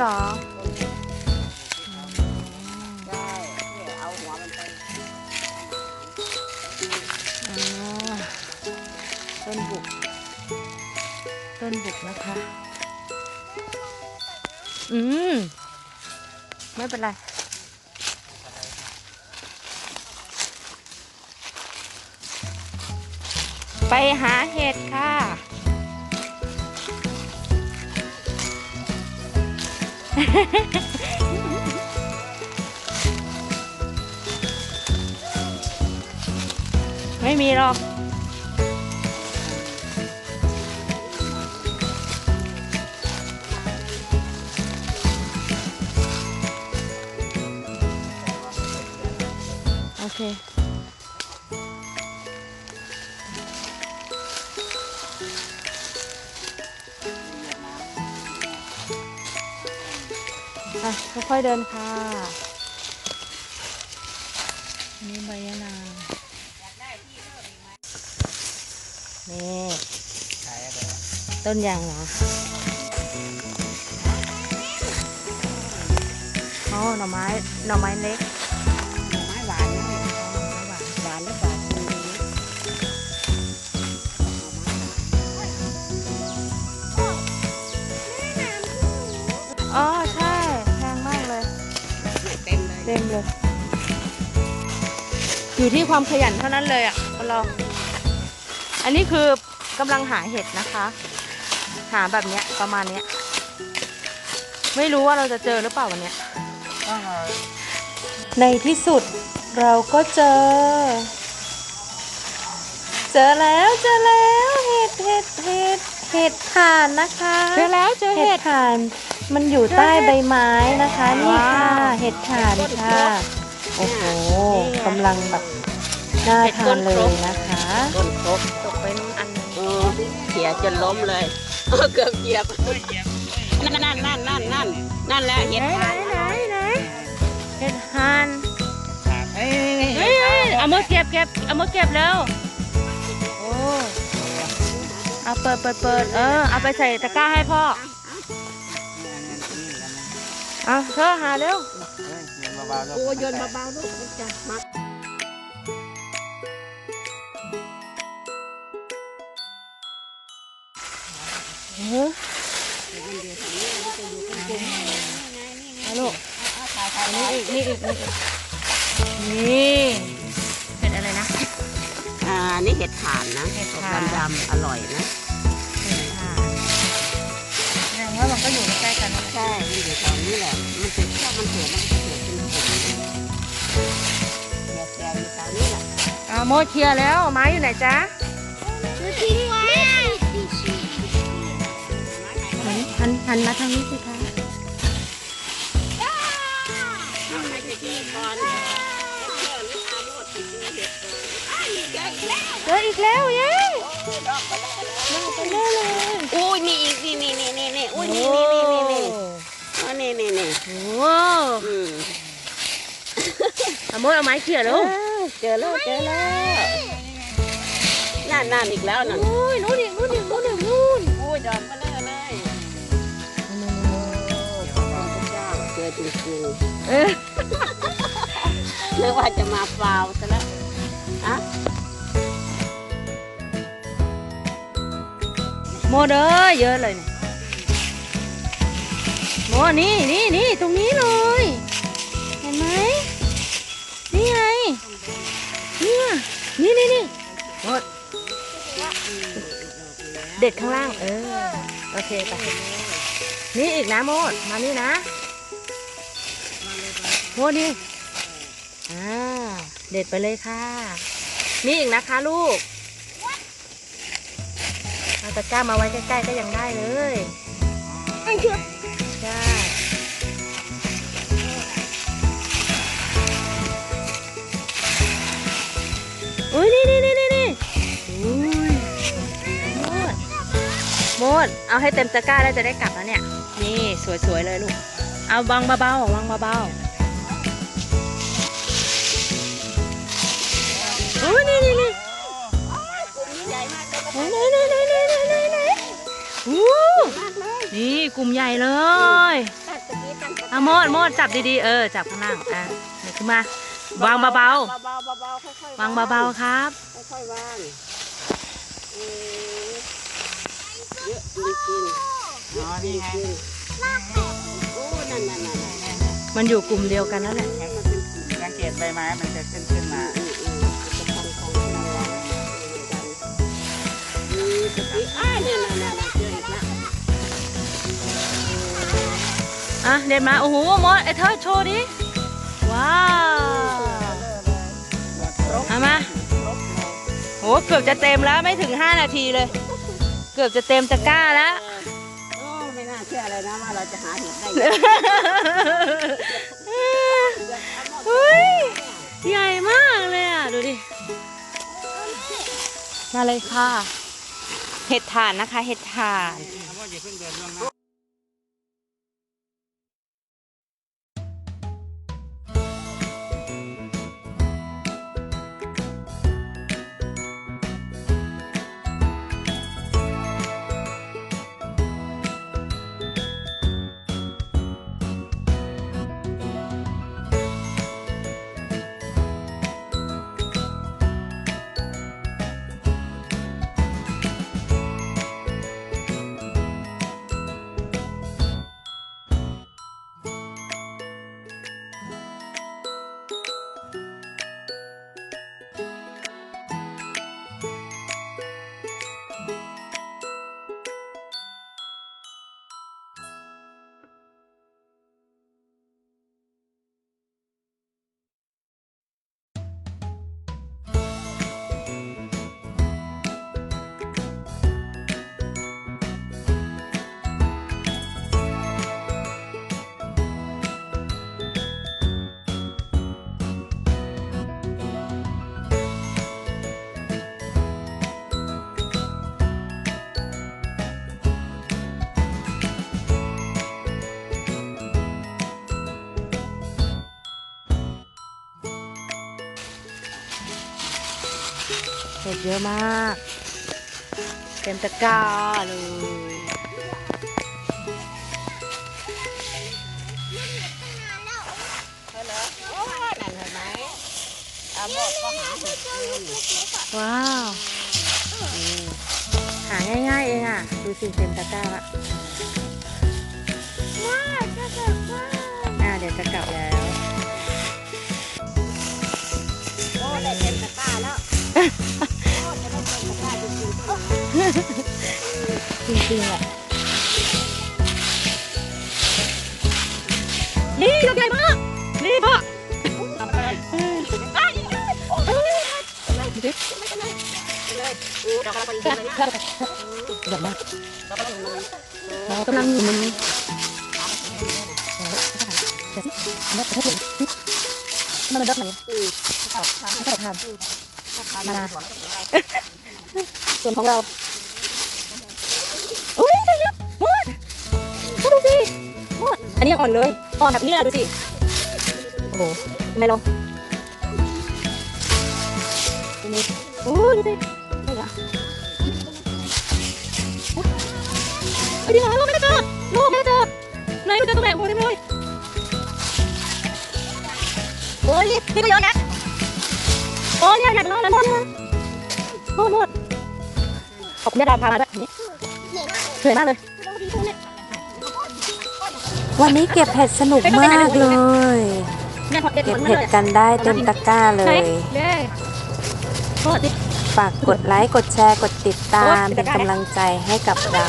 เนี่ยเอาหัวมันไปอ๋อต้นบุก ต้นบุกนะคะ อืม ไม่เป็นไรไปหาเห็ดค่ะ ไม่มีหรอกโอเค อะค่อยๆเดินค่ะนี่ใบยะนาวนี่ต้นยางเหรออ๋อหน่อไม้หน่อไม้เล็ก อยู่ที่ความขยันเท่านั้นเลยอะคนเรา อันนี้คือกำลังหาเห็ดนะคะ หาแบบเนี้ยประมาณเนี้ย ไม่รู้ว่าเราจะเจอหรือเปล่าวันเนี้ยก็ในที่สุดเราก็เจอ เจอแล้วเจอแล้วเห็ดเห็ดเห็ดเห็ดถ่านนะคะเจอแล้วเจอเห็เห็ดดถ่าน มันอยู่ใต้ใบไม้นะคะ นี่ค่ะว้าวเห็ดถ่านค่ะ โอ้โหกำลังแบบน่าทานเลยนะคะต้นครบตกไปนู้นอันหนึงเออเขี่ยจนล้มเลยเออเกือบเหยียบนั่นนั่นนั่นนั่นนั่นนั่นแหละเห็ดไหนไหนไหนไหนเห็ดถ่านเฮ้ยเฮ้ยเฮ้ยเอามาเก็บเก็บเอามาเก็บแล้วโอ้เอาเปิดเปิดเปิดเออเอาไปใส่ตะกร้าให้พ่อเอาเธอหาเร็ว เบาๆลูกโอ้โยนเบาๆลูกมันจะมักเออเอาลูกนนี้อีกนี่อีกนี่อีกนี่เห็ดอะไรนะ อ่า นี่เห็ดถ่านนะเห็ดถ่านดำๆอร่อยนะเห็ดถ่านแสดงว่ามันก็อยู่ใกล้กันใช่อยู่แถวนี้แหล โมดเคลียร์แล้วไม้อยู่ไหนจ๊ะหันหันมาทางนี้สิคะเอาให้ไปที่ก่อนเดี๋ยวเดี๋ยวนี่อาโมดติดมือเห็ดเลยอ้าวนี่เจออีกแล้วเจออีกแล้วเย้ดอกไปแล้วน่าจะแน่เลยอุ้ยนี่อีกนี่นี่นี่นี่นี่อุ้ยนี่นี่นี่นี่นี่อ๋อนี่นี่นี่โอ้อืมเอาโมดเอาไม้เคลียร์แล้วเออเจอแล้วเจอแล้ว นั่นนั่นอีกแล้วนั่นโอ้ยนู่นอีกนู่นอีกนู่นอีกนู่นอุ้ยดอกมาเลยเลยโอ้ขอบคุณพระเจ้าเจอจริงเออๆนึกว่าจะมาเปล่าซะแล้วอะโมดเอ้ยเยอะเลยเนี่ยโมนี่นี่นี่ตรงนี้เลย เห็นไหมนี่ไงเนี่ยนี่นี่นี่โมด เด็ดข้างล่าง เออ โอเคไปนี่อีกนะโมด มานี่นะโมดนี่อ่าเด็ดไปเลยค่ะนี่อีกนะคะลูกเอาตะกร้ามาไว้ใกล้ๆก็ยังได้เลยใช่ โมดเอาให้เต็มตะกร้าแล้วจะได้กลับแล้วเนี่ย นี่สวยๆเลยลูก เอาวางเบาๆวางเบาๆโอ้ยนี่นี่นี่ใหญ่มากเลยไหนไหนไหนไหนไหนไหนไหนนี่กลุ่มใหญ่เลยตัดตะกี้อะโมดโมดจับดีๆ เออ จับข้างล่างอะขึ้นมาวางเบาๆเบาๆค่อยๆๆวางเบาๆครับค่อยๆวางเออเยอะจริงๆ อ๋อ นี่ไงโอ้นั่นนั่นนั่นนั่นมันอยู่กลุ่มเดียวกันนั่นแหละ สังเกตใบไม้มันจะขึ้นขึ้นมาอืมอืมจะฟังของเราอืมสติอ้ายเนี่ยนั่นนั่นนั่นเจออีกแล้วอะเด็ดมา โอ้โหโมดไอ้เธอโชว์ดิ ว้าวเอามาโหเกือบจะเต็มแล้วไม่ถึง 5 นาทีเลย เกือบจะเต็มตะกร้าแล้วโอ้ไม่น่า เชื่อเลยนะว่าเราจะหาเห็ดได้เฮ้ยใหญ่มากเลยอะ ดูดิ มาเลยค่ะ เห็ดถ่านนะคะ เห็ดถ่านเอ เห็ดเยอะมาก เต็มตะกร้าเลยว้าว หาง่ายๆเองอะ ดูสิเต็มตะกร้าละ จริงๆอะนี่ดอกใหญ่มากนี่พ่อเลยอู้ดอกกระปุกเลยนะใหญ่มากดอกกระปุกเลยเรากำลังอยู่มันมันดอกไหนอืมไม่ใช่ทานมานาส่วนของเรา อันนี้ยังอ่อนเลย อ่อนแบบนี้เลยดูสิ โอ้โหทำไมลงนี่โอ้ยดูสินี่เหรอเฮ้ดีเรอลูกไม่ได้เจอลูกไม่ได้เจอไหนไม่เจอตรงไหนโอ้ยเต็มเลยโอ้ยนี่ก็เยอะนะโอ้ยเนี่ยอยากนอนแล้วนอนนะโอ้ยหมดขอบคุณแม่ดาวพามาด้วยนี่เหนื่อยมากเลย วันนี้เก็บเห็ดสนุกมากเลยแม่ขอเด็ดเก็บผลมาเห็ดเลยกันได้เต็มตะกร้าเลไหนยเด้โทษดิฝากกดไลค์กดแชร์กดติดตามโอ๊ยเป็นกำลังใจให้กับเรา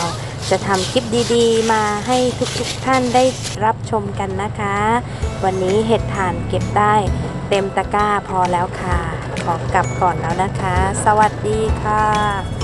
จะทำคลิปดีๆ มาให้ทุกๆท่านได้รับชมกันนะคะ วันนี้เห็ดถ่านเก็บได้เต็มตะกร้าพอแล้วค่ะ ขอกลับก่อนแล้วนะคะ สวัสดีค่ะ